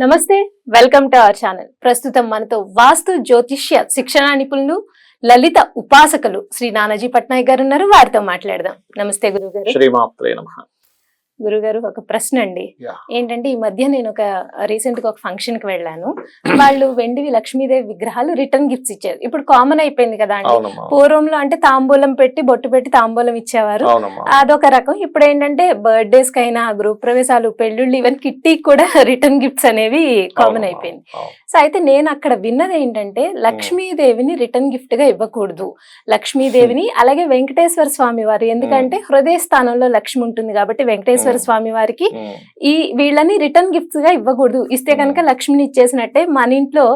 నమస్తే welcome to our channel. ప్రస్తుతం మనతో వాస్తు జ్యోతిష్య శిక్షణ నిపుణులు లలిత ఉపాసకులు శ్రీ నానాజీ పట్నాయక్ గారు ఉన్నారు. వారితో మాట్లాడదాం. నమస్తే గురువు గారు గురుగారు ఒక ప్రశ్న అండి. ఏంటంటే ఈ మధ్య నేను ఒక రీసెంట్గా ఒక ఫంక్షన్కి వెళ్ళాను. వాళ్ళు వెండివి లక్ష్మీదేవి విగ్రహాలు రిటర్న్ గిఫ్ట్స్ ఇచ్చారు. ఇప్పుడు కామన్ అయిపోయింది కదా అండి. పూర్వంలో అంటే తాంబూలం పెట్టి బొట్టు పెట్టి తాంబూలం ఇచ్చేవారు. అదొక రకం. ఇప్పుడు ఏంటంటే బర్త్డేస్ కైనా గృహ ప్రవేశాలు పెళ్ళిళ్ళు ఈవెన్ కిట్టి కూడా రిటర్న్ గిఫ్ట్స్ అనేవి కామన్ అయిపోయింది. సో అయితే నేను అక్కడ విన్నది ఏంటంటే లక్ష్మీదేవిని రిటర్న్ గిఫ్ట్గా ఇవ్వకూడదు. లక్ష్మీదేవిని అలాగే వెంకటేశ్వర స్వామి వారు. ఎందుకంటే హృదయ స్థానంలో లక్ష్మి ఉంటుంది కాబట్టి వెంకటేశ్వర Hmm. స్వామి వారికి ఉమ్, ఈ వీళ్ళని రిటర్న్ గిఫ్ట్స్గా ఇవ్వకూడదు. ఇస్తే కనుక Hmm. లక్ష్మిని ఇచ్చేసినట్టే మన ఇంట్లో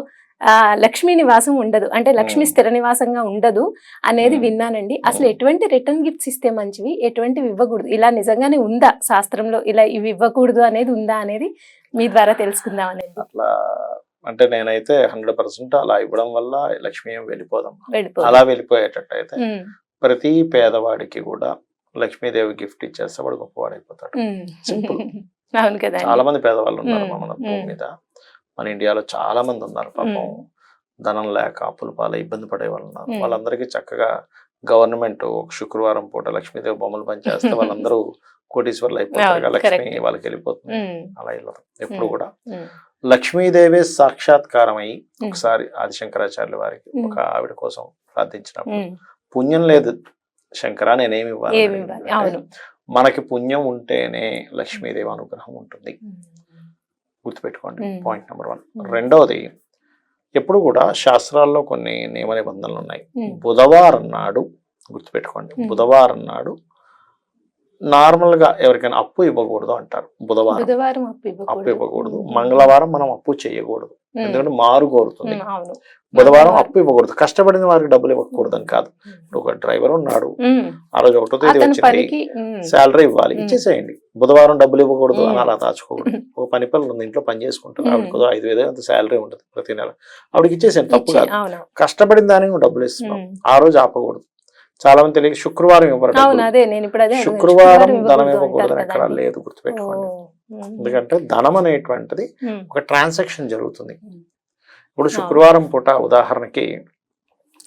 ఆ లక్ష్మీ నివాసం ఉండదు. అంటే లక్ష్మి. స్థిర నివాసంగా ఉండదు అనేది. విన్నానండి. అసలు. ఎటువంటి రిటర్న్ గిఫ్ట్స్ ఇస్తే మంచివి? ఎటువంటివి ఇవ్వకూడదు? ఇలా నిజంగానే ఉందా శాస్త్రంలో? ఇలా ఇవి ఇవ్వకూడదు అనేది ఉందా అనేది మీ ద్వారా తెలుసుకుందాం అనేది. అట్లా అంటే నేనైతే హండ్రెడ్ పర్సెంట్ అలా ఇవ్వడం వల్ల లక్ష్మీ ఏం వెళ్ళిపోదమ్మా. వెళ్ళిపో అలా వెళ్ళిపోయేటట్టు అయితే ప్రతి పేదవాడికి కూడా లక్ష్మీదేవి గిఫ్ట్ ఇచ్చేస్తే వాడు గొప్పవాడైపోతాడు. అవును కదా చాలా మంది పేదవాళ్ళు ఉన్నారు మన భూమి. మీద మన ఇండియాలో చాలా మంది ఉన్నారు పాపం. ధనం లేక అప్పుల పాల ఇబ్బంది పడే వాళ్ళు ఉన్నారు. వాళ్ళందరికీ చక్కగా గవర్నమెంట్ ఒక శుక్రవారం పూట లక్ష్మీదేవి బొమ్మలు పనిచేస్తే వాళ్ళందరూ కోటీశ్వర్లు అయిపోతారు లక్ష్మి. వాళ్ళకి వెళ్ళిపోతుంది అలా వెళ్ళదు ఎప్పుడు. కూడా లక్ష్మీదేవి సాక్షాత్కారం అయి ఉమ్. ఒకసారి ఆదిశంకరాచార్యుల వారికి. ఒక ఆవిడ కోసం ప్రార్థించినప్పుడు పుణ్యం లేదు శంకర నేనేమి ఇవ్వాలి మనకి పుణ్యం ఉంటేనే లక్ష్మీదేవి అనుగ్రహం ఉంటుంది గుర్తుపెట్టుకోండి. Point number one. రెండవది ఎప్పుడు కూడా శాస్త్రాల్లో కొన్ని నియమ నిబంధనలు ఉన్నాయి. బుధవారం నాడు గుర్తుపెట్టుకోండి. బుధవారం నాడు నార్మల్గా ఎవరికైనా అప్పు ఇవ్వకూడదు అంటారు బుధవారం. బుధవారం అప్పు ఇవ్వకూడదు. మంగళవారం మనం అప్పు చేయకూడదు. ఎందుకంటే మారు కోరుతుంది. బుధవారం. అప్పు ఇవ్వకూడదు. కష్టపడిన వారికి డబ్బులు ఇవ్వకూడదు అని కాదు. ఇప్పుడు ఒక డ్రైవర్ ఉన్నాడు. ఆ రోజు ఒకటో తేదీ వచ్చింది. శాలరీ ఇవ్వాలి. ఇచ్చేసేయండి. బుధవారం డబ్బులు ఇవ్వకూడదు అని. అలా దాచుకోకూడదు. ఒక పని పిల్లలు ఉంది. ఇంట్లో పని చేసుకుంటారు. ఐదు వేలు అంత శాలరీ ఉంటుంది ప్రతి నెల. ఆవిడకి ఇచ్చేసేయండి. తప్పు కాదు. కష్టపడిన దానికి డబ్బులు ఇస్తున్నావు. ఉమ్. ఆ రోజు ఆపకూడదు. చాలా మంది తెలియక శుక్రవారం ఇవ్వరు. శుక్రవారం ధనం ఇవ్వకూడదు ఎక్కడ. లేదు గుర్తుపెట్టుకోండి. ఎందుకంటే ధనం అనేటువంటిది. ఒక ట్రాన్సాక్షన్ జరుగుతుంది. ఇప్పుడు. శుక్రవారం పూట ఉదాహరణకి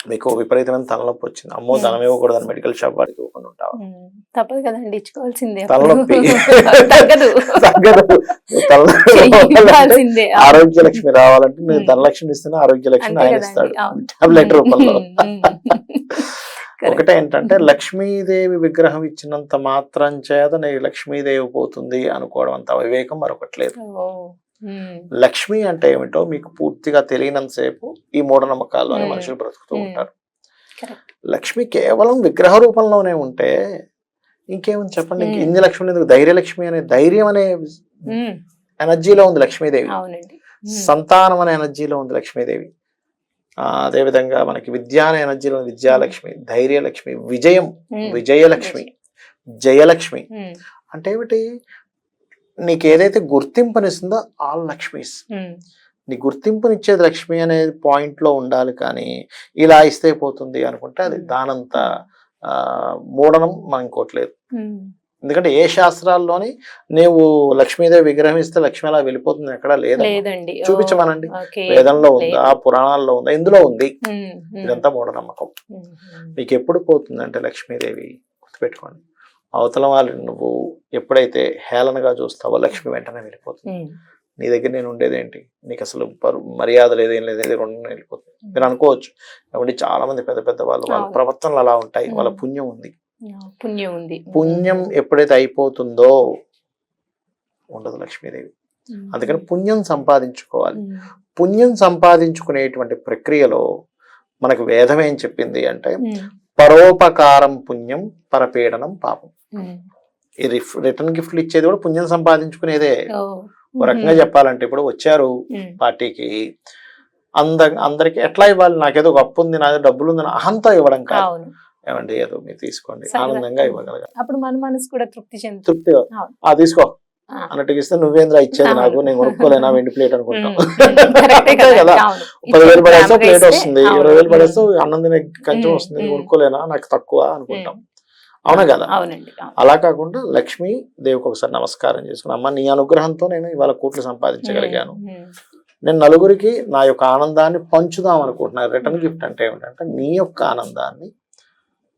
మీకు విపరీతమైన తలనొప్పి వచ్చింది అమ్మో. ధనం ఇవ్వకూడదని మెడికల్ షాప్ వాడికి ఇవ్వకుండా ఉంటావా. తప్పదు కదండి ఇచ్చుకోవాల్సిందే తలనొప్పి. తగ్గదు తగ్గదు. ఆరోగ్య లక్ష్మి రావాలంటే నేను ఉమ్. ధనలక్ష్మి ఇస్తున్నా ఆరోగ్య లక్ష్మి ఆయన ఇస్తాడు. టాబ్లెట్ రూపంలో. ఒకటే ఏంటంటే లక్ష్మీదేవి విగ్రహం ఇచ్చినంత మాత్రం చేత నేను లక్ష్మీదేవి పోతుంది అనుకోవడం అంత అవివేకం మరొకటి లేదు ఓ. ఉమ్. లక్ష్మి అంటే ఏమిటో మీకు పూర్తిగా తెలియనంతసేపు ఈ మూఢనమ్మకాలు అనే. మనుషులు బ్రతుకుతూ. ఉంటారు. లక్ష్మి కేవలం విగ్రహ రూపంలోనే ఉంటే ఇంకేముంది చెప్పండి. ఇన్ని లక్ష్మి ఎందుకు ధైర్యలక్ష్మి అనే ధైర్యం అనే. ఎనర్జీలో ఉంది లక్ష్మీదేవి. సంతానం అనే ఎనర్జీలో ఉంది లక్ష్మీదేవి అదేవిధంగా మనకి విద్య అనే ఎనర్జీలో విద్యాలక్ష్మి ధైర్యలక్ష్మి విజయం. విజయలక్ష్మి జయలక్ష్మి. అంటే ఏమిటి నీకు ఏదైతే గుర్తింపునిస్తుందో ఆల్ లక్ష్మీస్. నీ గుర్తింపునిచ్చేది లక్ష్మి అనే పాయింట్లో ఉండాలి కానీ ఇలా ఇస్తే పోతుంది అనుకుంటే అది దానంత ఆ, మూఢనం మనం ఇంకోట్లేదు. ఎందుకంటే ఏ శాస్త్రాల్లోని నీవు లక్ష్మీదేవి విగ్రహం ఇస్తే లక్ష్మి అలా వెళ్ళిపోతుంది ఎక్కడా లేదు లేదండి చూపించమనండి. వేదంలో లేదు. ఉందా పురాణాల్లో ఉందా ఇందులో ఉంది. ఇదంతా మూఢనమ్మకం. మీకు ఎప్పుడు పోతుందంటే లక్ష్మీదేవి గుర్తుపెట్టుకోండి అవతల వాళ్ళని నువ్వు ఎప్పుడైతే హేళనగా చూస్తావో లక్ష్మి వెంటనే వెళ్ళిపోతుంది. నీ దగ్గర నేను ఉండేది ఏంటి నీకు అసలు మర్యాద లేదేం లేదు ఏది రెండు వెళ్ళిపోతుంది మీరు అనుకోవచ్చు కాబట్టి చాలా మంది పెద్ద పెద్ద వాళ్ళు వాళ్ళ. ప్రవర్తనలు అలా ఉంటాయి వాళ్ళ. పుణ్యం ఉంది పుణ్యం ఉంది పుణ్యం ఎప్పుడైతే అయిపోతుందో ఉండదు లక్ష్మీదేవి. అందుకని పుణ్యం సంపాదించుకోవాలి. పుణ్యం సంపాదించుకునేటువంటి ప్రక్రియలో మనకు వేదం ఏం చెప్పింది అంటే. పరోపకారం పుణ్యం పరపీడనం పాపం. ఈ రిటర్న్ గిఫ్ట్లు ఇచ్చేది కూడా పుణ్యం సంపాదించుకునేదే. ఒక రకంగా చెప్పాలంటే ఇప్పుడు వచ్చారు. పార్టీకి అంద అందరికి ఎట్లా ఇవ్వాలి నాకేదో ఒక అప్పు ఉంది నా డబ్బులు ఉంది అహంతో ఇవ్వడం కాదు ఏమండి ఏదో మీరు తీసుకోండి. ఆనందంగా ఇవ్వగలగాలి. అప్పుడు మన మనసు కూడా తృప్తి తృప్తిగా. అవును. ఆ తీసుకో. అన్నట్టుగా ఇస్తే నువ్వేంద్రా ఇచ్చేది నాకు. నేను కొనుక్కోలేనా? వెండి ప్లేట్ అనుకుంటాం. కదా. పదివేలు పడేస్తే ప్లేట్ వస్తుంది. ఇరవై వేలు పడేస్తే అన్నం తినే కంచం. వస్తుంది. కొనుక్కోలేనా? నాకు తక్కువ అనుకుంటాం. అవునా కదా. అలా కాకుండా లక్ష్మీ దేవికి ఒకసారి నమస్కారం చేసుకుని అమ్మ నీ అనుగ్రహంతో నేను ఇవాళ కోట్లు సంపాదించగలిగాను. నేను నలుగురికి నా యొక్క ఆనందాన్ని పంచుదాం అనుకుంటున్నాను. రిటర్న్ గిఫ్ట్ అంటే ఏమిటంటే నీ యొక్క ఆనందాన్ని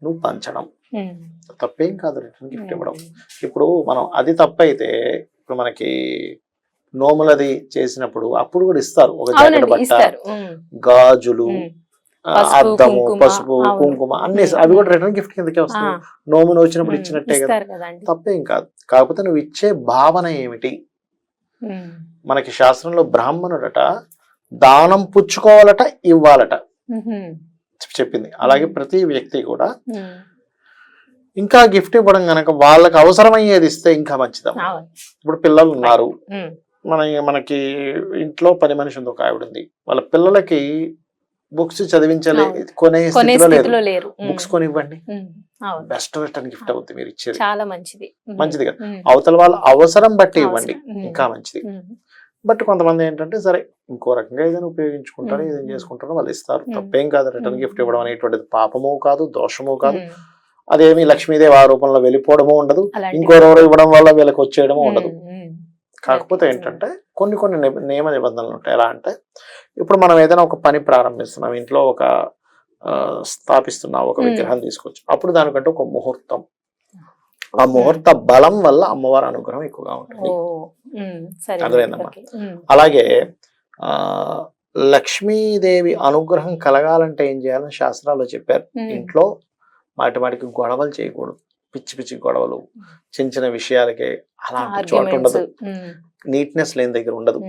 నువ్వు పంచడం. తప్పేం కాదు రిటర్న్ గిఫ్ట్ ఇవ్వడం. ఇప్పుడు మనం అది తప్పైతే ఇప్పుడు మనకి నోములది చేసినప్పుడు అప్పుడు కూడా ఇస్తారు. ఒక జాకెట్ బట్ట గాజులు అద్దము కుంకుమ, పసుపు. కుంకుమ అన్ని. అవి కూడా రిటర్న్ గిఫ్ట్ కిందకే వస్తాయి. నోములు వచ్చినప్పుడు ఇచ్చినట్టే కదా. తప్పేం కాదు. కాకపోతే నువ్వు ఇచ్చే భావన ఏమిటి? మనకి శాస్త్రంలో బ్రాహ్మణుడట దానం పుచ్చుకోవాలట ఇవ్వాలట. చెప్పింది. అలాగే. ప్రతి వ్యక్తి కూడా ఇంకా గిఫ్ట్ ఇవ్వడం గనక వాళ్ళకి అవసరమయ్యేది ఇస్తే ఇంకా మంచిదమ్మా. అవును. ఇప్పుడు పిల్లలు ఉన్నారు. మన మనకి ఇంట్లో పని మనిషి ఉంది ఒక ఆవిడ ఉంది వాళ్ళ పిల్లలకి బుక్స్ చదివించలే. కొనే స్థితిలో లేదు లేరు. బుక్స్ కొనివ్వండి. బెస్ట్ రిటర్న్ గిఫ్ట్ అవుతుంది మీరు ఇచ్చేది. చాలా మంచిది. మంచిది కదా. అవతల వాళ్ళ అవసరం బట్టి. ఇవ్వండి. ఇంకా మంచిది. బట్ కొంతమంది ఏంటంటే సరే ఇంకో రకంగా ఏదైనా ఉపయోగించుకుంటారు. ఏదైనా చేసుకుంటారో వాళ్ళు ఇస్తారు. తప్పేం కాదు రిటర్న్. గిఫ్ట్ ఇవ్వడం అనేటువంటిది పాపము కాదు దోషము కాదు అదేమి లక్ష్మీదేవి ఆ రూపంలో వెళ్ళిపోవడము ఉండదు అలాంటివి. ఇంకోరెవరో ఇవ్వడం వల్ల వీళ్ళకి వచ్చేయడము ఉండదు కాకపోతే. ఏంటంటే కొన్ని కొన్ని నియమ నిబంధనలు ఉంటాయి ఎలా అంటే ఇప్పుడు మనం ఏదైనా ఒక పని ప్రారంభిస్తున్నాం ఇంట్లో ఒక స్థాపిస్తున్నాం ఒక. విగ్రహం తీసుకొచ్చి అప్పుడు దానికంటే ఒక ముహూర్తం ఆ ముహూర్త బలం వల్ల అమ్మవారి అనుగ్రహం ఎక్కువగా ఉంటుంది. అర్థమైందమ్మా. అలాగే ఆ లక్ష్మీదేవి అనుగ్రహం కలగాలంటే ఏం చేయాలని శాస్త్రాల్లో చెప్పారు. ఇంట్లో మాటి మాటికి గొడవలు చేయకూడదు. పిచ్చి పిచ్చి గొడవలు చిన్న చిన్న విషయాలకి అలాంటి చోట ఉండదు. నీట్నెస్ లేని దగ్గర ఉండదు.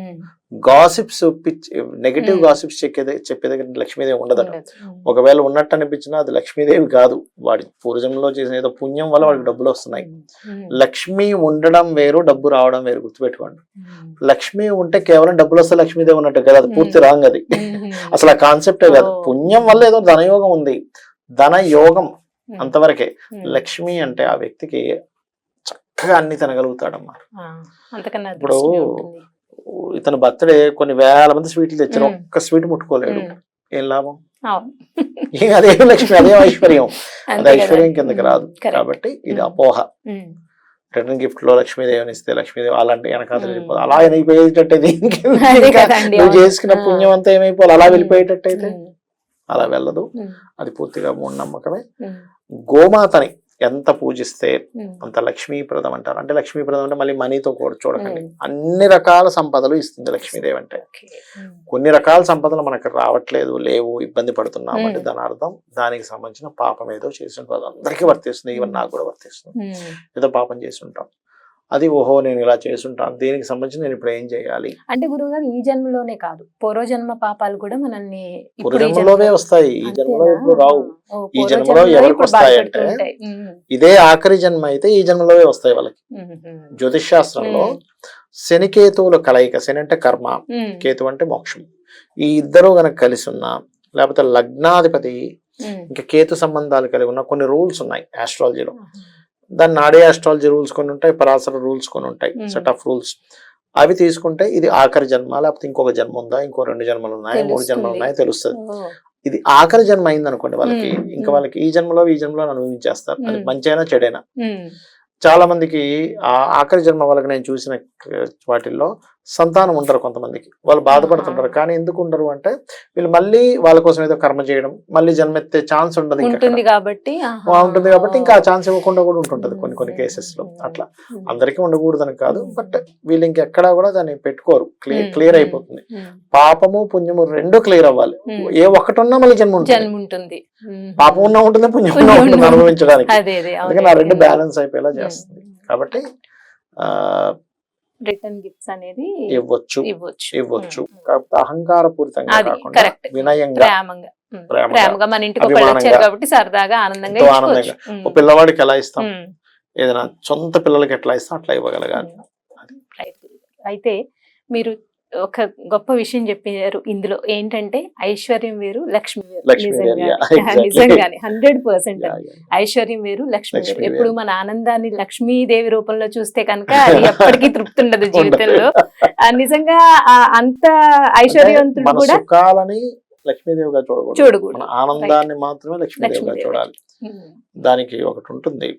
Gossips pitch negative. గాసిప్స్ చెప్పే చెప్పే దగ్గర లక్ష్మీదేవి ఉండదట. ఒకవేళ ఉన్నట్టు అనిపించినా అది లక్ష్మీదేవి కాదు. వాడి పూర్వజంలో చేసిన ఏదో పుణ్యం వల్ల వాడికి డబ్బులు వస్తున్నాయి. లక్ష్మి ఉండడం వేరు డబ్బు రావడం వేరు గుర్తుపెట్టుకోండి. లక్ష్మి ఉంటే కేవలం డబ్బులు వస్తే లక్ష్మీదేవి ఉన్నట్టు కదా. అది పూర్తి. రాంగ్ అది. అసలు ఆ కాన్సెప్టే కాదు. పుణ్యం వల్ల ఏదో ధనయోగం ఉంది. ధన యోగం అంతవరకే. లక్ష్మి అంటే ఆ వ్యక్తికి చక్కగా అన్ని తినగలుగుతాడమ్మా ఇప్పుడు. ఇతని బర్త్డే కొన్ని వేల మంది స్వీట్లు తెచ్చారు. ఒక్క స్వీట్ ముట్టుకోలేడు ఏం లాభం అదే లక్ష్మి అదే ఐశ్వర్యం అది ఐశ్వర్యం. కిందకి రాదు. కాబట్టి ఇది. అపోహ రిటర్న్ గిఫ్ట్లో లక్ష్మీదేవిని ఇస్తే లక్ష్మీదేవి అలాంటి వెనకాల. వెళ్ళిపోదు అలా కదండి, నువ్వు. చేసుకున్న. పుణ్యం అంతా ఏమైపోవాలి అలా. వెళ్ళిపోయేటట్టయితే అలా వెళ్ళదు అది పూర్తిగా మూఢనమ్మకమే గోమాతని ఎంత పూజిస్తే అంత లక్ష్మీప్రదం అంటారు. అంటే లక్ష్మీప్రదం అంటే మళ్ళీ మనీతో కూడా చూడకండి. అన్ని రకాల సంపదలు ఇస్తుంది లక్ష్మీదేవి అంటే. కొన్ని రకాల సంపదలు మనకు రావట్లేదు లేవు ఇబ్బంది పడుతున్నాం అంటే. దాని అర్థం దానికి సంబంధించిన పాపం ఏదో చేసి ఉంటుంది అందరికీ వర్తిస్తుంది ఈవెన్ నాకు కూడా వర్తిస్తుంది. ఏదో పాపం చేసి ఉంటాం. అది ఓహో నేను ఇలా చేస్తుంటాను. దీనికి సంబంధించి నేను ఇప్పుడు ఏం చేయాలి? అంటే గురువుగారు ఈ జన్మలోనే కాదు. పూర్వజన్మ పాపాలు కూడా మనల్ని ఇప్పుడు జన్మలో- వస్తాయి. ఈ జన్మలో? ఎప్పుడు రావు. ఈ జన్మలో ఎవరికి ఇప్పుడు ఉంటాయి. ఉమ్, ఇదే ఆఖరి జన్మ అయితే ఈ జన్మలోవే వస్తాయి వాళ్ళకి. జ్యోతిష్ శాస్త్రంలో ఉమ్, శని కేతువుల కలయిక శని అంటే కర్మ కేతు అంటే మోక్షం. ఈ ఇద్దరు గనక కలిసి ఉన్నా లేకపోతే లగ్నాధిపతి. ఇంకా కేతు సంబంధాలు కలిగి ఉన్న కొన్ని రూల్స్ ఉన్నాయి ఆస్ట్రాలజీలో దాన్ని నాడే ఆస్ట్రాలజీ రూల్స్ కొన్ని ఉంటాయి పరాశర రూల్స్ కొన్ని ఉంటాయి. సెట్ ఆఫ్ రూల్స్ అవి తీసుకుంటే ఇది ఆఖరి జన్మ లేకపోతే ఇంకొక జన్మ ఉందా ఇంకో రెండు జన్మలు ఉన్నాయి మూడు జన్మలు. ఉన్నాయి తెలుస్తుంది ఇది ఆఖరి జన్మ అయింది అనుకోండి వాళ్ళకి. ఇంకా. వాళ్ళకి ఈ జన్మలో ఈ జన్మలో అనుభవించేస్తారు అది. మంచైనా చెడైనా చాలా మందికి ఆ ఆఖరి జన్మ వాళ్ళకి నేను చూసిన వాటిల్లో సంతానం ఉండరు కొంతమందికి. వాళ్ళు బాధపడుతుంటారు. కానీ ఎందుకు ఉండరు అంటే వీళ్ళు మళ్ళీ వాళ్ళ కోసం ఏదో కర్మ చేయడం మళ్ళీ జన్మెత్తే ఛాన్స్ ఉండదు. ఉంటుంది కాబట్టి ఉంటుంది కాబట్టి ఇంకా ఆ ఛాన్స్ ఇవ్వకుండా కూడా ఉంటుంటది కొన్ని కొన్ని కేసెస్లో అట్లా. అందరికీ ఉండకూడదని కాదు. బట్ వీళ్ళు ఇంకెక్కడా కూడా దాన్ని పెట్టుకోరు. క్లియర్ క్లియర్ అయిపోతుంది. పాపము పుణ్యము రెండు క్లియర్ అవ్వాలి. ఏ ఒక్కటి ఉన్నా మళ్ళీ జన్మ ఉంటుంది. పాపం ఉన్నా ఉంటుంది పుణ్యం ఉన్నా ఉంటుంది. అనుభవించడానికి. అదే అదే. అందుకని ఆ రెండు బ్యాలెన్స్ అయిపోయేలా చేస్తుంది. కాబట్టి ఆ రిటర్న్ గిఫ్ట్స్ అనేది ఇవ్వచ్చు. ఇవ్వచ్చు. ఇవ్వచ్చు. కాకపోతే కాకుండా కరెక్ట్ వినయంగా. ప్రేమంగా. మన ఇంటికి వచ్చారు కాబట్టి సరదాగా ఆనందంగా ఆనందంగా. ఒక పిల్లవాడికి ఎలా ఇస్తాం? ఏదైనా సొంత పిల్లలకి ఎట్లా ఇస్తాం అట్లా ఇవ్వగలగాలి. అయితే మీరు ఒక గొప్ప విషయం చెప్పారు ఇందులో ఏంటంటే ఐశ్వర్యం వేరు లక్ష్మి వేరు. నిజంగానే. Hundred percent. ఐశ్వర్యం వేరు లక్ష్మి వేరు. ఎప్పుడు. మన ఆనందాన్ని లక్ష్మీదేవి రూపంలో చూస్తే కనుక అది ఎప్పటికీ తృప్తి ఉండదు. జీవితంలో నిజంగా అంత ఐశ్వర్యవంతుడు కూడా లక్ష్మీదేవిగా చూడకూడదు. ఆనందాన్ని మాత్రమే లక్ష్మీదేవిగా లక్ష్మీదేవి. చూడాలి. ఉమ్, దానికి ఒకటి ఉంటుంది.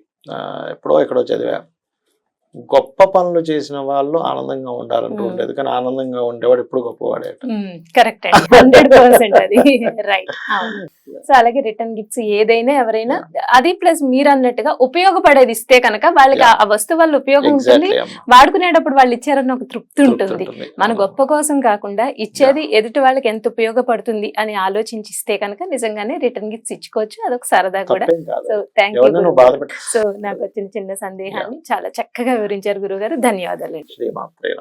ఎప్పుడో ఎక్కడో చదివా. గొప్ప పనులు చేసిన వాళ్ళు ఆనందంగా ఉండాలంటూ. ఉండేది. కానీ ఆనందంగా ఉండేవాడు ఇప్పుడు గొప్పవాడే కరెక్ట్ హండ్రెడ్ పర్సెంట్ అది. రైట్ సో అలాగే రిటర్న్ గిఫ్ట్స్ ఏదైనా ఎవరైనా అది ప్లస్ మీరు అన్నట్టుగా ఉపయోగపడేది ఇస్తే కనుక వాళ్ళకి ఆ- వస్తువు వల్ల ఉపయోగం ఉంటుంది. వాడుకునేటప్పుడు వాళ్ళు ఇచ్చారన్న ఒక తృప్తి ఉంటుంది. మన గొప్ప కోసం కాకుండా ఇచ్చేది ఎదుటి వాళ్ళకి ఎంత ఉపయోగపడుతుంది అని ఆలోచించి ఇస్తే కనుక నిజంగానే రిటర్న్ గిఫ్ట్స్ ఇచ్చుకోవచ్చు. అదొక సరదా కూడా. సో థ్యాంక్ యూ సో నాకు వచ్చిన చిన్న సందేహాన్ని చాలా చక్కగా వివరించారు గురుగారు ధన్యవాదాలు శ్రీమాత్రేన